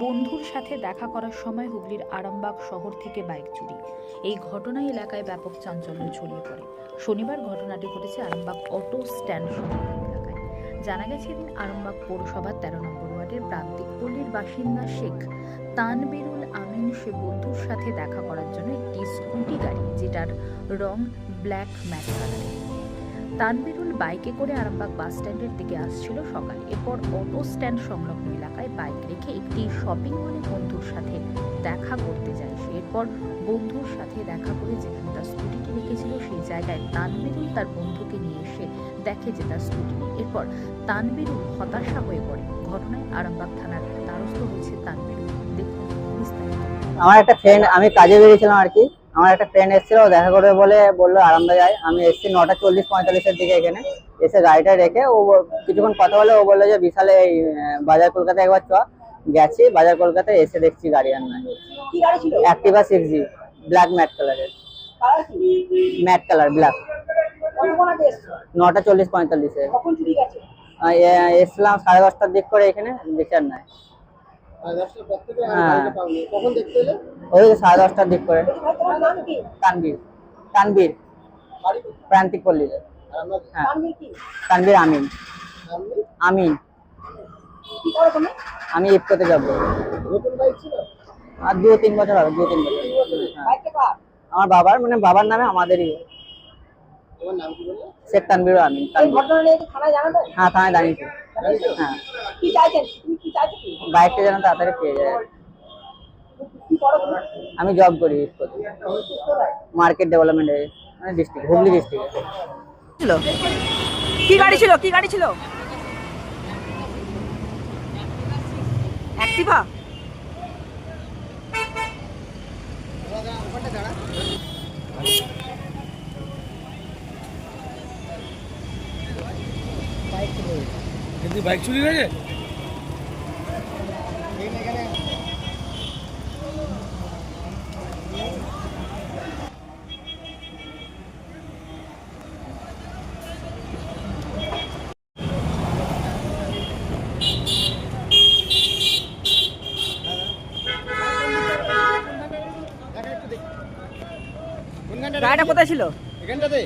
বন্ধুর সাথে দেখা করার সময় হুগলির আরামবাগ শহর থেকে বাইক চুরি। এই ঘটনায় এলাকায় ব্যাপক চাঞ্চল্য ছড়িয়ে পড়ে। শনিবার ঘটনাটি ঘটেছে আরামবাগ অটো স্ট্যান্ড এলাকায়। জানা গেছে এদিন আরামবাগ পৌরসভার তেরো নম্বর ওয়ার্ডের প্রান্তিক পল্লীর বাসিন্দা শেখ তানবিরুল আমিন সে বন্ধুর সাথে দেখা করার জন্য একটি স্কুটি গাড়ি, যেটার রং ব্ল্যাক ম্যাট কালারের। তানবিরুল বাইকে করে আরামবাগ বাস স্ট্যান্ডের দিকে আসছিল সকালে। এরপর অটো স্ট্যান্ড সংলগ্ন এলাকায় বাইক রেখে একটি শপিং মলে বন্ধুর সাথে দেখা করতে যায় সে। এরপর বন্ধুর সাথে দেখা করে যেখানে তার স্কুটিটি রেখেছিল সেই জায়গায় তানবিরুল তার বন্ধুকে নিয়ে এসে দেখে যে তার স্কুটি এরপর তানবিরুল হতাশা হয়ে পড়ে। ঘটনায় আরামবাগ থানার দ্বারস্থ হয়েছে তানবিরুল দেখুন আমার একটা ফ্রেন্ড আমি কাজে বেরিয়েছিলাম আর কি। আমার একটা ফ্রেন্ড এসেছিল দেখা করবে বলে বলল আরামদা যাই আমি এসেছি নটা চল্লিশ পঁয়তাল্লিশের দিকে এখানে। এসে গাড়িটা রেখে ও কিছুক্ষণ কথা বলে ও বলল যে বিশালে এই বাজার কলকাতায় একবার চ। গেছি বাজার কলকাতায় এসে দেখছি গাড়ি আর নাই Activa six G black matte কালারের ম্যাট কালার ব্ল্যাক নটা চল্লিশ পঁয়তাল্লিশে। এসলাম সাড়ে দশটার দিক করে এখানে দেখি আর নাই। ওই সাড়ে দশটার দিক করে। তানবীর তানবীর প্রান্তিক পল্লীতে। হ্যাঁ। নাম কি? তানবীর আমিন। আমিন। কি করো তুমি? আমি ইফকোতে যাব নতুন বাইক ছিল? আর দু তিন বছর হবে দু তিন বছর। হ্যাঁ। আমার বাবার মানে বাবার নামে আমাদেরই। তোমার নাম কি শেখ তানবীর আমিন হ্যাঁ থানায় দাঁড়িয়েছি হ্যাঁ। কি চাইছেন? তুমি কি চাইছো? বাইকটা যেন তাড়াতাড়ি পেয়ে যায়। আমি জব করি মার্কেট ডেভেলপমেন্টে মানে ডিস্ট্রিক্ট হুগলি ডিস্ট্রিক্টে ছিল। কি গাড়ি ছিল? কি গাড়ি ছিল? অ্যাক্টিভা বাইক চুরি হয়েছে? গাড়িটা কোথায় ছিল? এখানটাতে।